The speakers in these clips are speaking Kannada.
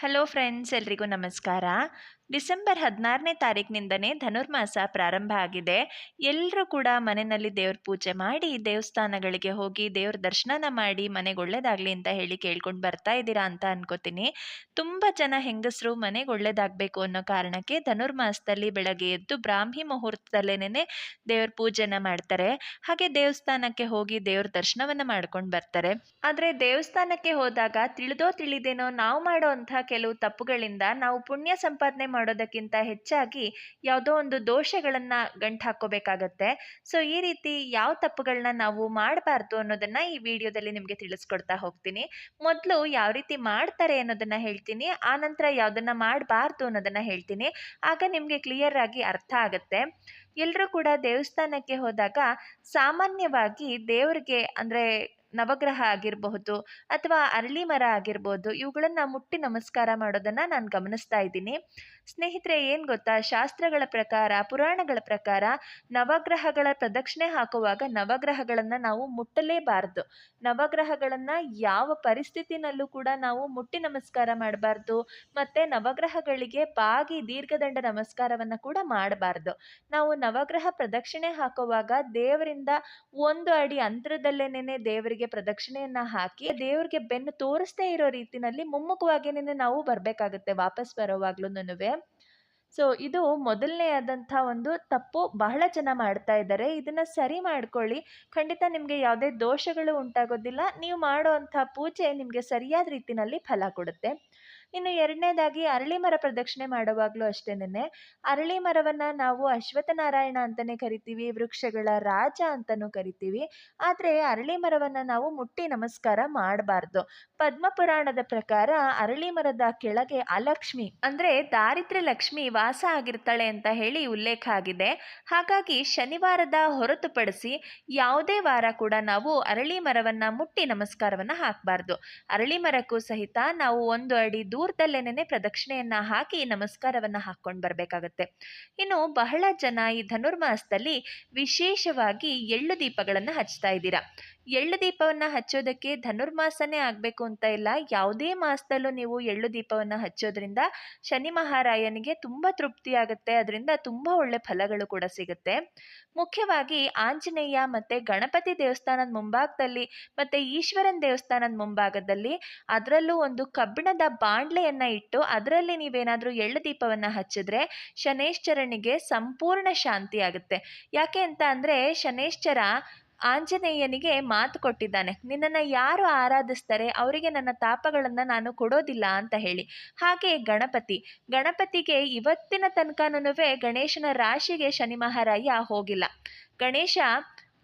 ಹಲೋ ಫ್ರೆಂಡ್ಸ್ ಎಲ್ರಿಗೂ ನಮಸ್ಕಾರ. ಡಿಸೆಂಬರ್ ಹದಿನಾರನೇ ತಾರೀಕಿನಿಂದನೇ ಧನುರ್ಮಾಸ ಪ್ರಾರಂಭ ಆಗಿದೆ. ಎಲ್ಲರೂ ಕೂಡ ಮನೆಯಲ್ಲಿ ದೇವ್ರ ಪೂಜೆ ಮಾಡಿ, ದೇವಸ್ಥಾನಗಳಿಗೆ ಹೋಗಿ, ದೇವ್ರ ದರ್ಶನನ ಮಾಡಿ ಮನೆಗೆ ಒಳ್ಳೇದಾಗಲಿ ಅಂತ ಹೇಳಿ ಕೇಳ್ಕೊಂಡು ಬರ್ತಾ ಇದ್ದೀರಾ ಅಂತ ಅನ್ಕೋತೀನಿ. ತುಂಬ ಜನ ಹೆಂಗಸರು ಮನೆಗೆ ಒಳ್ಳೇದಾಗಬೇಕು ಅನ್ನೋ ಕಾರಣಕ್ಕೆ ಧನುರ್ಮಾಸದಲ್ಲಿ ಬೆಳಗ್ಗೆ ಎದ್ದು ಬ್ರಾಹ್ಮಿ ಮುಹೂರ್ತದಲ್ಲೇನೆ ದೇವ್ರ ಪೂಜೆನ ಮಾಡ್ತಾರೆ. ಹಾಗೆ ದೇವಸ್ಥಾನಕ್ಕೆ ಹೋಗಿ ದೇವ್ರ ದರ್ಶನವನ್ನು ಮಾಡ್ಕೊಂಡು ಬರ್ತಾರೆ. ಆದರೆ ದೇವಸ್ಥಾನಕ್ಕೆ ಹೋದಾಗ ತಿಳಿದೋ ತಿಳಿದೇನೋ ನಾವು ಮಾಡೋ ಅಂಥ ಕೆಲವು ತಪ್ಪುಗಳಿಂದ ನಾವು ಪುಣ್ಯ ಸಂಪಾದನೆ ಮಾಡೋದಕ್ಕಿಂತ ಹೆಚ್ಚಾಗಿ ಯಾವುದೋ ಒಂದು ದೋಷಗಳನ್ನು ಗಂಟು ಹಾಕೋಬೇಕಾಗತ್ತೆ ಸೊ ಈ ರೀತಿ ಯಾವ ತಪ್ಪುಗಳನ್ನ ನಾವು ಮಾಡಬಾರ್ದು ಅನ್ನೋದನ್ನ ಈ ವಿಡಿಯೋದಲ್ಲಿ ನಿಮಗೆ ತಿಳಿಸ್ಕೊಡ್ತಾ ಹೋಗ್ತೀನಿ. ಮೊದಲು ಯಾವ ರೀತಿ ಮಾಡ್ತಾರೆ ಅನ್ನೋದನ್ನ ಹೇಳ್ತೀನಿ. ಆನಂತರ ಯಾವುದನ್ನ ಮಾಡಬಾರ್ದು ಅನ್ನೋದನ್ನ ಹೇಳ್ತೀನಿ. ಆಗ ನಿಮಗೆ ಕ್ಲಿಯರ್ ಆಗಿ ಅರ್ಥ ಆಗುತ್ತೆ. ಎಲ್ಲರೂ ಕೂಡ ದೇವಸ್ಥಾನಕ್ಕೆ ಹೋದಾಗ ಸಾಮಾನ್ಯವಾಗಿ ದೇವರಿಗೆ ಅಂದರೆ ನವಗ್ರಹ ಆಗಿರಬಹುದು ಅಥವಾ ಅರಳಿ ಮರ ಆಗಿರ್ಬೋದು, ಇವುಗಳನ್ನು ಮುಟ್ಟಿ ನಮಸ್ಕಾರ ಮಾಡೋದನ್ನು ನಾನು ಗಮನಿಸ್ತಾ ಇದ್ದೀನಿ. ಸ್ನೇಹಿತರೆ, ಏನು ಗೊತ್ತಾ? ಶಾಸ್ತ್ರಗಳ ಪ್ರಕಾರ, ಪುರಾಣಗಳ ಪ್ರಕಾರ ನವಗ್ರಹಗಳ ಪ್ರದಕ್ಷಿಣೆ ಹಾಕುವಾಗ ನವಗ್ರಹಗಳನ್ನು ನಾವು ಮುಟ್ಟಲೇಬಾರದು. ನವಗ್ರಹಗಳನ್ನು ಯಾವ ಪರಿಸ್ಥಿತಿನಲ್ಲೂ ಕೂಡ ನಾವು ಮುಟ್ಟಿ ನಮಸ್ಕಾರ ಮಾಡಬಾರ್ದು ಮತ್ತು ನವಗ್ರಹಗಳಿಗೆ ಬಾಗಿ ದೀರ್ಘದಂಡ ನಮಸ್ಕಾರವನ್ನು ಕೂಡ ಮಾಡಬಾರ್ದು. ನಾವು ನವಗ್ರಹ ಪ್ರದಕ್ಷಿಣೆ ಹಾಕುವಾಗ ದೇವರಿಂದ ಒಂದು ಅಡಿ ಅಂತರದಲ್ಲೇನೆ ದೇವರಿಗೆ ಪ್ರದಕ್ಷಿಣೆಯನ್ನ ಹಾಕಿ ದೇವರಿಗೆ ಬೆನ್ನು ತೋರಿಸ್ದೇ ಇರೋ ರೀತಿನಲ್ಲಿ ಮುಮ್ಮುಖವಾಗಿನೇ ನಾವು ಬರಬೇಕಾಗುತ್ತೆ ವಾಪಸ್ ಬರೋವಾಗ್ಲೂ ಸೊ ಇದು ಮೊದಲನೇ ಆದಂಥ ಒಂದು ತಪ್ಪು ಬಹಳ ಜನ ಮಾಡ್ತಾ ಇದ್ದಾರೆ. ಇದನ್ನ ಸರಿ ಮಾಡ್ಕೊಳ್ಳಿ. ಖಂಡಿತ ನಿಮಗೆ ಯಾವುದೇ ದೋಷಗಳು ಉಂಟಾಗೋದಿಲ್ಲ. ನೀವು ಮಾಡೋ ಅಂಥ ಪೂಜೆ ನಿಮಗೆ ಸರಿಯಾದ ರೀತಿಯಲ್ಲಿ ಫಲ ಕೊಡುತ್ತೆ. ಇನ್ನು ಎರಡನೇದಾಗಿ ಅರಳಿ ಮರ ಪ್ರದಕ್ಷಿಣೆ ಮಾಡುವಾಗಲೂ ಅಷ್ಟೇನೆ ಅರಳಿ ಮರವನ್ನು ನಾವು ಅಶ್ವತ್ಥನಾರಾಯಣ ಅಂತಲೇ ಕರಿತೀವಿ, ವೃಕ್ಷಗಳ ರಾಜ ಅಂತಲೂ ಕರಿತೀವಿ. ಆದರೆ ಅರಳಿ ಮರವನ್ನು ನಾವು ಮುಟ್ಟಿ ನಮಸ್ಕಾರ ಮಾಡಬಾರ್ದು. ಪದ್ಮಪುರಾಣದ ಪ್ರಕಾರ ಅರಳಿ ಮರದ ಕೆಳಗೆ ಅಲಕ್ಷ್ಮಿ ಅಂದರೆ ದಾರಿದ್ರ್ಯ ಲಕ್ಷ್ಮಿ ವಾಸ ಆಗಿರ್ತಾಳೆ ಅಂತ ಹೇಳಿ ಉಲ್ಲೇಖ ಆಗಿದೆ. ಹಾಗಾಗಿ ಶನಿವಾರದ ಹೊರತುಪಡಿಸಿ ಯಾವುದೇ ವಾರ ಕೂಡ ನಾವು ಅರಳಿ ಮರವನ್ನು ಮುಟ್ಟಿ ನಮಸ್ಕಾರವನ್ನು ಹಾಕಬಾರ್ದು. ಅರಳಿ ಮರಕ್ಕೂ ಸಹಿತ ನಾವು ಒಂದು ಅಡಿ ದೂರದಲ್ಲೇನೆ ಪ್ರದಕ್ಷಿಣೆಯನ್ನ ಹಾಕಿ ನಮಸ್ಕಾರವನ್ನ ಹಾಕ್ಕೊಂಡು ಬರಬೇಕಾಗತ್ತೆ. ಇನ್ನು ಬಹಳ ಜನ ಈ ಧನುರ್ಮಾಸದಲ್ಲಿ ವಿಶೇಷವಾಗಿ ಎಳ್ಳು ದೀಪಗಳನ್ನು ಹಚ್ತಾ ಇದ್ದೀರಾ. ಎಳ್ಳು ದೀಪವನ್ನು ಹಚ್ಚೋದಕ್ಕೆ ಧನುರ್ಮಾಸನೇ ಆಗಬೇಕು ಅಂತ ಇಲ್ಲ. ಯಾವುದೇ ಮಾಸದಲ್ಲೂ ನೀವು ಎಳ್ಳು ದೀಪವನ್ನು ಹಚ್ಚೋದ್ರಿಂದ ಶನಿ ಮಹಾರಾಯನಿಗೆ ತುಂಬ ತೃಪ್ತಿ ಆಗುತ್ತೆ. ಅದರಿಂದ ತುಂಬ ಒಳ್ಳೆ ಫಲಗಳು ಕೂಡ ಸಿಗುತ್ತೆ. ಮುಖ್ಯವಾಗಿ ಆಂಜನೇಯ ಮತ್ತು ಗಣಪತಿ ದೇವಸ್ಥಾನದ ಮುಂಭಾಗದಲ್ಲಿ ಮತ್ತು ಈಶ್ವರನ ದೇವಸ್ಥಾನದ ಮುಂಭಾಗದಲ್ಲಿ ಅದರಲ್ಲೂ ಒಂದು ಕಬ್ಬಿಣದ ಬಾಂಡ್ಲೆಯನ್ನು ಇಟ್ಟು ಅದರಲ್ಲಿ ನೀವೇನಾದರೂ ಎಳ್ಳು ದೀಪವನ್ನು ಹಚ್ಚಿದ್ರೆ ಶನೇಶ್ವರನಿಗೆ ಸಂಪೂರ್ಣ ಶಾಂತಿ ಆಗುತ್ತೆ. ಯಾಕೆ ಅಂತ ಅಂದರೆ ಶನೇಶ್ವರ ಆಂಜನೇಯನಿಗೆ ಮಾತು ಕೊಟ್ಟಿದ್ದಾನೆ, ನಿನ್ನನ್ನು ಯಾರು ಆರಾಧಿಸ್ತಾರೆ? ಅವರಿಗೆ ನನ್ನ ತಾಪಗಳನ್ನು ನಾನು ಕೊಡೋದಿಲ್ಲ ಅಂತ ಹೇಳಿ. ಹಾಗೆ ಗಣಪತಿ, ಗಣಪತಿಗೆ ಇವತ್ತಿನ ತನಕನೂ ಗಣೇಶನ ರಾಶಿಗೆ ಶನಿ ಮಹಾರಾಯ ಹೋಗಿಲ್ಲ. ಗಣೇಶ,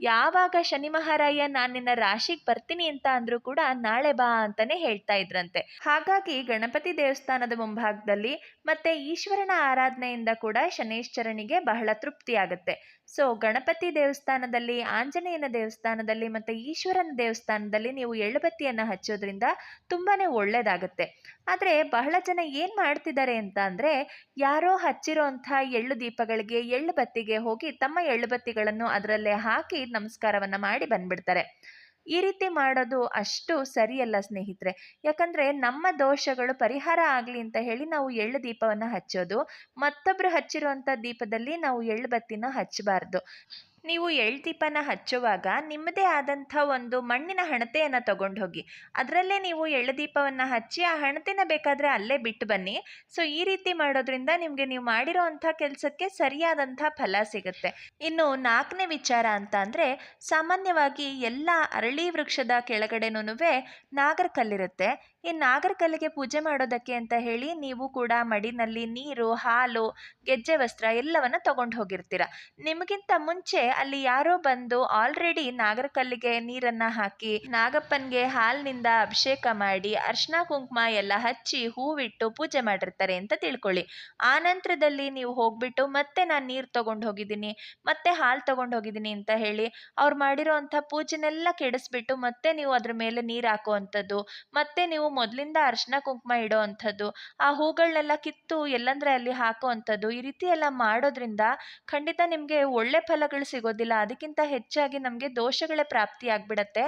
ಯಾವಾಗ ಶನಿ ಮಹಾರಾಯ, ನಾನು ನಿನ್ನ ರಾಶಿಗೆ ಬರ್ತೀನಿ ಅಂತ ಅಂದ್ರೂ ಕೂಡ ನಾಳೆ ಬಾ ಅಂತಾನೆ ಹೇಳ್ತಾ ಇದ್ರಂತೆ. ಹಾಗಾಗಿ ಗಣಪತಿ ದೇವಸ್ಥಾನದ ಮುಂಭಾಗದಲ್ಲಿ ಮತ್ತೆ ಈಶ್ವರನ ಆರಾಧನೆಯಿಂದ ಕೂಡ ಶನೇಶ್ವರನಿಗೆ ಬಹಳ ತೃಪ್ತಿ ಆಗುತ್ತೆ ಸೊ ಗಣಪತಿ ದೇವಸ್ಥಾನದಲ್ಲಿ, ಆಂಜನೇಯನ ದೇವಸ್ಥಾನದಲ್ಲಿ ಮತ್ತು ಈಶ್ವರನ ದೇವಸ್ಥಾನದಲ್ಲಿ ನೀವು ಎಳ್ಳುಬತ್ತಿಯನ್ನು ಹಚ್ಚೋದ್ರಿಂದ ತುಂಬಾ ಒಳ್ಳೆಯದಾಗುತ್ತೆ ಆದರೆ ಬಹಳ ಜನ ಏನು ಮಾಡ್ತಿದ್ದಾರೆ ಅಂತ ಅಂದರೆ ಯಾರೋ ಹಚ್ಚಿರೋ ಅಂಥ ಎಳ್ಳು ದೀಪಗಳಿಗೆ ಎಳ್ಳು ಬತ್ತಿಗೆ ಹೋಗಿ ತಮ್ಮ ಎಳ್ಳು ಬತ್ತಿಗಳನ್ನು ಅದರಲ್ಲೇ ಹಾಕಿ ನಮಸ್ಕಾರವನ್ನು ಮಾಡಿ ಬಂದ್ಬಿಡ್ತಾರೆ. ಈ ರೀತಿ ಮಾಡೋದು ಅಷ್ಟು ಸರಿಯಲ್ಲ ಸ್ನೇಹಿತರೆ. ಯಾಕಂದರೆ ನಮ್ಮ ದೋಷಗಳು ಪರಿಹಾರ ಆಗಲಿ ಅಂತ ಹೇಳಿ ನಾವು ಎಳ್ಳು ದೀಪವನ್ನು ಹಚ್ಚೋದು ಮತ್ತೊಬ್ಬರು ಹಚ್ಚಿರುವಂಥ ದೀಪದಲ್ಲಿ ನಾವು ಎಳ್ಳು ಬತ್ತಿನ ಹಚ್ಚಬಾರ್ದು. ನೀವು ಎಳ್ಳು ದೀಪನ ಹಚ್ಚುವಾಗ ನಿಮ್ಮದೇ ಆದಂಥ ಒಂದು ಮಣ್ಣಿನ ಹಣತೆಯನ್ನು ತಗೊಂಡು ಹೋಗಿ ಅದರಲ್ಲೇ ನೀವು ಎಳ್ಳು ದೀಪವನ್ನು ಹಚ್ಚಿ ಆ ಹಣತೆನ ಬೇಕಾದರೆ ಅಲ್ಲೇ ಬಿಟ್ಟು ಬನ್ನಿ. ಸೊ, ಈ ರೀತಿ ಮಾಡೋದ್ರಿಂದ ನಿಮಗೆ ನೀವು ಮಾಡಿರೋ ಕೆಲಸಕ್ಕೆ ಸರಿಯಾದಂಥ ಫಲ ಸಿಗುತ್ತೆ. ಇನ್ನು ನಾಲ್ಕನೇ ವಿಚಾರ ಅಂತ ಅಂದರೆ, ಸಾಮಾನ್ಯವಾಗಿ ಎಲ್ಲ ಅರಳಿ ವೃಕ್ಷದ ಕೆಳಗಡೆನೂ ನಾಗರ ಕಲ್ಲಿರುತ್ತೆ. ಈ ನಾಗರ ಕಲ್ಲಿಗೆ ಪೂಜೆ ಮಾಡೋದಕ್ಕೆ ಅಂತ ಹೇಳಿ ನೀವು ಕೂಡ ಮಡಿನಲ್ಲಿ ನೀರು, ಹಾಲು, ಗೆಜ್ಜೆ, ವಸ್ತ್ರ ಎಲ್ಲವನ್ನ ತಗೊಂಡು ಹೋಗಿರ್ತೀರ ನಿಮಗಿಂತ ಮುಂಚೆ ಅಲ್ಲಿ ಯಾರೋ ಬಂದು ಆಲ್ರೆಡಿ ನಾಗರಕಲ್ಲಿಗೆ ನೀರನ್ನ ಹಾಕಿ ನಾಗಪ್ಪನ್ಗೆ ಹಾಲಿನಿಂದ ಅಭಿಷೇಕ ಮಾಡಿ ಅರ್ಶನ ಕುಂಕುಮ ಎಲ್ಲ ಹಚ್ಚಿ ಹೂವಿಟ್ಟು ಪೂಜೆ ಮಾಡಿರ್ತಾರೆ ಅಂತ ತಿಳ್ಕೊಳ್ಳಿ. ಆ ನಂತರದಲ್ಲಿ ನೀವು ಹೋಗ್ಬಿಟ್ಟು ಮತ್ತೆ ನಾನು ನೀರು ತಗೊಂಡು ಹೋಗಿದ್ದೀನಿ, ಮತ್ತೆ ಹಾಲು ತಗೊಂಡು ಹೋಗಿದ್ದೀನಿ ಅಂತ ಹೇಳಿ ಅವ್ರು ಮಾಡಿರೋ ಅಂಥ ಪೂಜೆನೆಲ್ಲ ಕೆಡಿಸ್ಬಿಟ್ಟು ಮತ್ತೆ ನೀವು ಅದ್ರ ಮೇಲೆ ನೀರು ಹಾಕುವಂಥದ್ದು, ಮತ್ತೆ ನೀವು ಮೊದಲಿಂದ ಅರ್ಶನ ಕುಂಕುಮ ಇಡೋ ಅಂಥದ್ದು ಆ ಹೂಗಳನ್ನೆಲ್ಲ ಕಿತ್ತು ಎಲ್ಲಂದ್ರೆ ಅಲ್ಲಿ ಹಾಕೋ ಅಂಥದ್ದು ಈ ರೀತಿ ಎಲ್ಲ ಮಾಡೋದ್ರಿಂದ ಖಂಡಿತ ನಿಮಗೆ ಒಳ್ಳೆ ಫಲಗಳು ಸಿಗೋದಿಲ್ಲ. ಅದಕ್ಕಿಂತ ಹೆಚ್ಚಾಗಿ ನಮಗೆ ದೋಷಗಳೇ ಪ್ರಾಪ್ತಿ ಆಗ್ಬಿಡತ್ತೆ.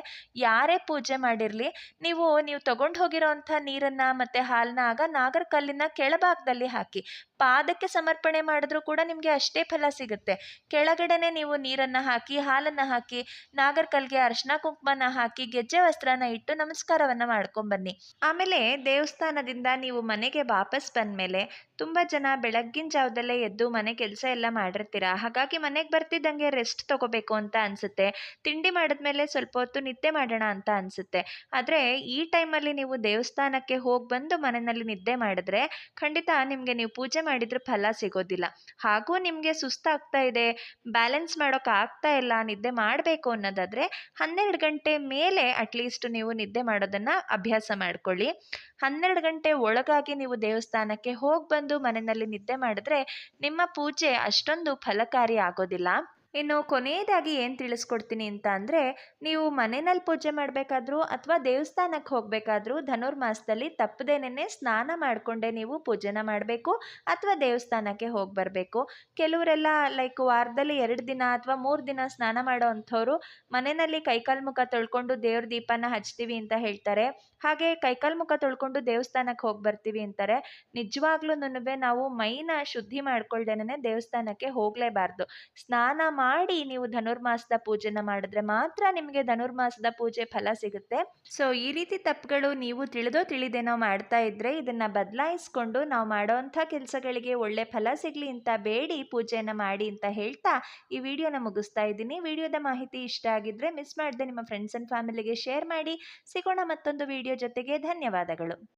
ಯಾರೇ ಪೂಜೆ ಮಾಡಿರಲಿ, ನೀವು ನೀವು ತಗೊಂಡು ಅಂತ ನೀರನ್ನು ಮತ್ತು ಹಾಲನ್ನ ಆಗ ನಾಗರ ಕಲ್ಲಿನ ಕೆಳಭಾಗದಲ್ಲಿ ಹಾಕಿ, ಪಾದಕ್ಕೆ ಸಮರ್ಪಣೆ ಮಾಡಿದ್ರೂ ಕೂಡ ನಿಮಗೆ ಅಷ್ಟೇ ಫಲ ಸಿಗುತ್ತೆ. ಕೆಳಗಡೆನೆ ನೀವು ನೀರನ್ನು ಹಾಕಿ, ಹಾಲನ್ನು ಹಾಕಿ, ನಾಗರ ಕಲ್ಗೆ ಅರ್ಶನ ಕುಂಕುಮನ ಹಾಕಿ, ಗೆಜ್ಜೆ ವಸ್ತ್ರನ ಇಟ್ಟು ನಮಸ್ಕಾರವನ್ನು ಮಾಡ್ಕೊಂಬನ್ನಿ ಆಮೇಲೆ ದೇವಸ್ಥಾನದಿಂದ ನೀವು ಮನೆಗೆ ವಾಪಸ್ ಬಂದಮೇಲೆ ತುಂಬ ಜನ ಬೆಳಗ್ಗಿನ ಜಾವದಲ್ಲೇ ಎದ್ದು ಮನೆ ಕೆಲಸ ಎಲ್ಲ ಮಾಡಿರ್ತೀರ? ಹಾಗಾಗಿ ಮನೆಗೆ ಬರ್ತಿದ್ದಂಗೆ ರೆಸ್ಟ್ ತಗೋಬೇಕು ಅಂತ ಅನಿಸುತ್ತೆ. ತಿಂಡಿ ಮಾಡಿದ್ಮೇಲೆ ಸ್ವಲ್ಪ ಹೊತ್ತು ನಿದ್ದೆ ಮಾಡೋಣ ಅಂತ ಅನಿಸುತ್ತೆ. ಆದರೆ ಈ ಟೈಮಲ್ಲಿ ನೀವು ದೇವಸ್ಥಾನಕ್ಕೆ ಹೋಗಿ ಬಂದು ಮನೆಯಲ್ಲಿ ನಿದ್ದೆ ಮಾಡಿದ್ರೆ ಖಂಡಿತ ನಿಮಗೆ ನೀವು ಪೂಜೆ ಮಾಡಿದ್ರೆ ಫಲ ಸಿಗೋದಿಲ್ಲ. ಹಾಗೂ ನಿಮಗೆ ಸುಸ್ತಾಗ್ತಾ ಇದೆ, ಬ್ಯಾಲೆನ್ಸ್ ಮಾಡೋಕೆ ಆಗ್ತಾ ಇಲ್ಲ, ನಿದ್ದೆ ಮಾಡಬೇಕು ಅನ್ನೋದಾದರೆ ಹನ್ನೆರಡು ಗಂಟೆ ಮೇಲೆ ಅಟ್ಲೀಸ್ಟ್ ನೀವು ನಿದ್ದೆ ಮಾಡೋದನ್ನು ಅಭ್ಯಾಸ ಮಾಡ್ಕೊಳ್ಳಿ. ಹನ್ನೆರಡು ಗಂಟೆ ಒಳಗಾಗಿ ನೀವು ದೇವಸ್ಥಾನಕ್ಕೆ ಹೋಗಿ ಬಂದು ಮನೆಯಲ್ಲಿ ನಿದ್ದೆ ಮಾಡಿದ್ರೆ ನಿಮ್ಮ ಪೂಜೆ ಅಷ್ಟೊಂದು ಫಲಕಾರಿ ಆಗೋದಿಲ್ಲ. ಇನ್ನು ಕೊನೆಯದಾಗಿ ಏನು ತಿಳಿಸ್ಕೊಡ್ತೀನಿ ಅಂತ ಅಂದರೆ, ನೀವು ಮನೆಯಲ್ಲಿ ಪೂಜೆ ಮಾಡಬೇಕಾದ್ರೂ ಅಥವಾ ದೇವಸ್ಥಾನಕ್ಕೆ ಹೋಗಬೇಕಾದ್ರೂ ಧನುರ್ಮಾಸದಲ್ಲಿ ತಪ್ಪದೇನೆ ಸ್ನಾನ ಮಾಡಿಕೊಂಡೇ ನೀವು ಪೂಜೆನ ಮಾಡಬೇಕು ಅಥವಾ ದೇವಸ್ಥಾನಕ್ಕೆ ಹೋಗಿ ಬರಬೇಕು. ಕೆಲವರೆಲ್ಲ ಲೈಕ್ ವಾರದಲ್ಲಿ ಎರಡು ದಿನ ಅಥವಾ ಮೂರು ದಿನ ಸ್ನಾನ ಮಾಡೋ ಅಂಥವ್ರು ಮನೆಯಲ್ಲಿ ಕೈಕಾಲು ಮುಖ ತೊಳ್ಕೊಂಡು ದೇವ್ರ ದೀಪನ ಹಚ್ತೀವಿ ಅಂತ ಹೇಳ್ತಾರೆ. ಹಾಗೆ ಕೈಕಾಲು ಮುಖ ತೊಳ್ಕೊಂಡು ದೇವಸ್ಥಾನಕ್ಕೆ ಹೋಗಿ ಬರ್ತೀವಿ ಅಂತಾರೆ. ನಿಜವಾಗ್ಲೂ ನಾವು ಮೈನ ಶುದ್ಧಿ ಮಾಡ್ಕೊಳ್ದೇನೆ ದೇವಸ್ಥಾನಕ್ಕೆ ಹೋಗಲೇಬಾರ್ದು. ಸ್ನಾನ ಮಾಡಿ ನೀವು ಧನುರ್ಮಾಸದ ಪೂಜೆನ ಮಾಡಿದ್ರೆ ಮಾತ್ರ ನಿಮಗೆ ಧನುರ್ಮಾಸದ ಪೂಜೆ ಫಲ ಸಿಗುತ್ತೆ. ಸೊ ಈ ರೀತಿ ತಪ್ಪುಗಳು ನೀವು ತಿಳಿದೋ ತಿಳಿದೇನೋ ಮಾಡ್ತಾ ಇದ್ರೆ ಇದನ್ನ ಬದಲಾಯಿಸ್ಕೊಂಡು ನಾವು ಮಾಡೋವಂಥ ಕೆಲಸಗಳಿಗೆ ಒಳ್ಳೆ ಫಲ ಸಿಗಲಿ ಅಂತ ಬೇಡಿ ಪೂಜೆಯನ್ನು ಮಾಡಿ ಅಂತ ಹೇಳ್ತಾ ಈ ವಿಡಿಯೋನ ಮುಗಿಸ್ತಾ ಇದ್ದೀನಿ. ವಿಡಿಯೋದ ಮಾಹಿತಿ ಇಷ್ಟ ಆಗಿದ್ರೆ ಮಿಸ್ ಮಾಡದೆ ನಿಮ್ಮ ಫ್ರೆಂಡ್ಸ್ ಅಂಡ್ ಫ್ಯಾಮಿಲಿಗೆ ಶೇರ್ ಮಾಡಿ. ಸಿಗೋಣ ಮತ್ತೊಂದು ವಿಡಿಯೋ ಜೊತೆಗೆ. ಧನ್ಯವಾದಗಳು.